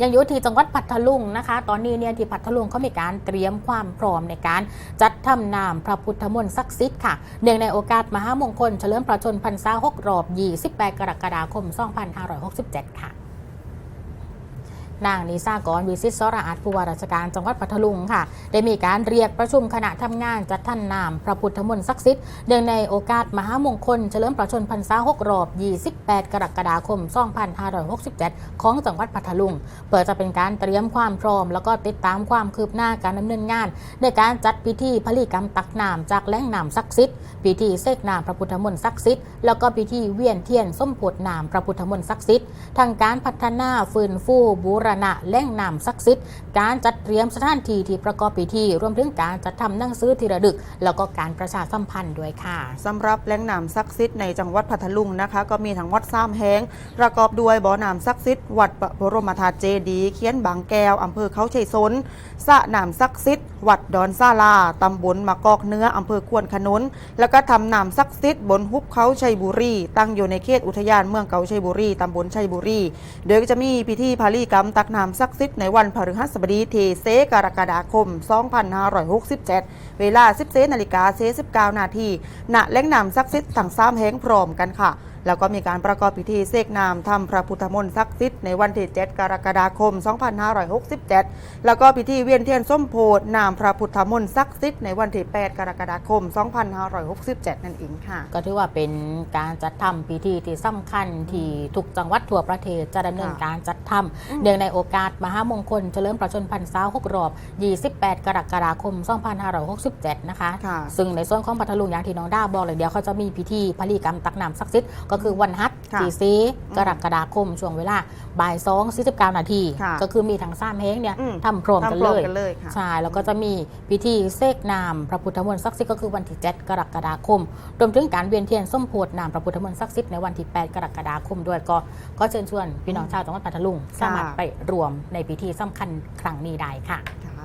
ยังอยู่ที่จังหวัดพัทลุงนะคะ ตอนนี้เนี่ยที่พัทลุงเขามีการเตรียมความพร้อมในการจัดทำนามพระพุทธมนต์ศักดิ์สิทธิ์ค่ะเนื่องในโอกาสมหามงคลเฉลิมพระชนมพรรษา6รอบ 28 กรกฎาคม 2567 ค่ะ นางนิสากรวิสิตสระอาจผู้ว่าราชการจังหวัดพัทลุงค่ะ ได้มีการเรียกประชุมคณะทำงานจัดท่านนามพระพุทธมนต์ศักดิ์สิทธิ์เนื่องในโอกาสมหามงคล เฉลิมพระชนพรรษา6รอบ 28 กรกฎาคม 2567 ของจังหวัดพัทลุงเปิดจะเป็นการเตรียมความพร้อม แล้วก็ติดตามความคืบหน้าการดำเนินงาน ในการจัดพิธีพลีกรรมตักน้ำจากแหล่งน้ำศักดิ์สิทธิ์พิธีเสกน้ำพระพุทธมนต์ศักดิ์สิทธิ์แล้วก็พิธีเวียนเทียนส้มโพดน้ำพระพุทธมนต์ศักดิ์สิทธิ์ทางการพัฒนาฟื้นฟูบูรณะแหล่งน้ำศักดิ์สิทธิ์การจัดเตรียมสถานที่ที่ประกอบพิธี รวมถึงการจัดทำหนังสือที่ระลึก แล้วก็การประชาสัมพันธ์ด้วยค่ะสำหรับแหล่งน้ำศักดิ์สิทธิ์ในจังหวัดพัทลุงนะคะ ก็มีทั้งวัดซ้ำแห้งประกอบด้วยบ่อน้ำศักดิ์สิทธิ์วัดบรมธาตุเจดีย์เขียนบางแก้วอำเภอเขาชัยสนสระน้ำศักดิ์สิทธิ์วัดดอนซาลาตำบลมะกอกเนื้ออำเภอควนขนุน แล้วก็ทำน้ำศักดิ์สิทธิ์บนหุบเขาชัยบุรี ตั้งอยู่ในเขตอุทยานเมืองเก่าชัยบุรีตำบลชัยบุรี โดยก็จะมีพิธีพาลีกรรมตักน้ำซักซิดในวันพฤหัสบดีที่เซกรกฎาคม 2567 เวลา 10เซนาฬิกาเซ19นาทีณแหล่งน้ำซักซิดทั้งสามแห่งพร้อมกันค่ะ แล้วก็มีการประกอบพิธีเสกน้ำทำพระพุทธมนต์ศักดิ์สิทธิ์ในวันที่ 7 กรกฎาคม 2567 แล้วก็พิธีเวียนเทียนส้มโพธิ์นามพระพุทธมนต์ศักดิ์สิทธิ์ในวันที่ 8 กรกฎาคม 2567 นั่นเองค่ะ ก็ถือว่าเป็นการจัดทำพิธีที่สำคัญที่ทุกจังหวัดทั่วประเทศจะดำเนินการจัดทำเนื่องในโอกาสมหามงคลเฉลิมพระชนมพรรษา6รอบ 28 กรกฎาคม 2567 นะคะค่ะซึ่งในส่วนของพัทลุงอย่างที่น้องด้าบอกเลยเดี๋ยวเขาจะมีพิธีพลีกรรมตักน้ำศักดิ์สิทธิ์ก็คือวันฮัทค่ะที่สีกรกฎาคมช่วงเวลาบ่าย2 49นาทีค่ะก็คือมีทั้งสามเฮงเนี่ยอืม ทำพร้อมกันทำพร้เลอมยกันเลยค่ะ ใช่แล้วก็จะมีพิธีเสกนามพระพุทธมนต์ศักดิ์สิทธิ์ก็คือวันที่ 7 กรกฎาคมรวมถึงการเวียนเทียนส้มโพธิ์นามพระพุทธมนต์ศักดิ์สิทธิ์ในวันที่ 8 กรกฎาคมด้วยก็ก็เชิญชวนพี่น้องชาวจังหวัดพัทลุง สามารถไปรวมในพิธีสำคัญครั้งนี้ได้ค่ะ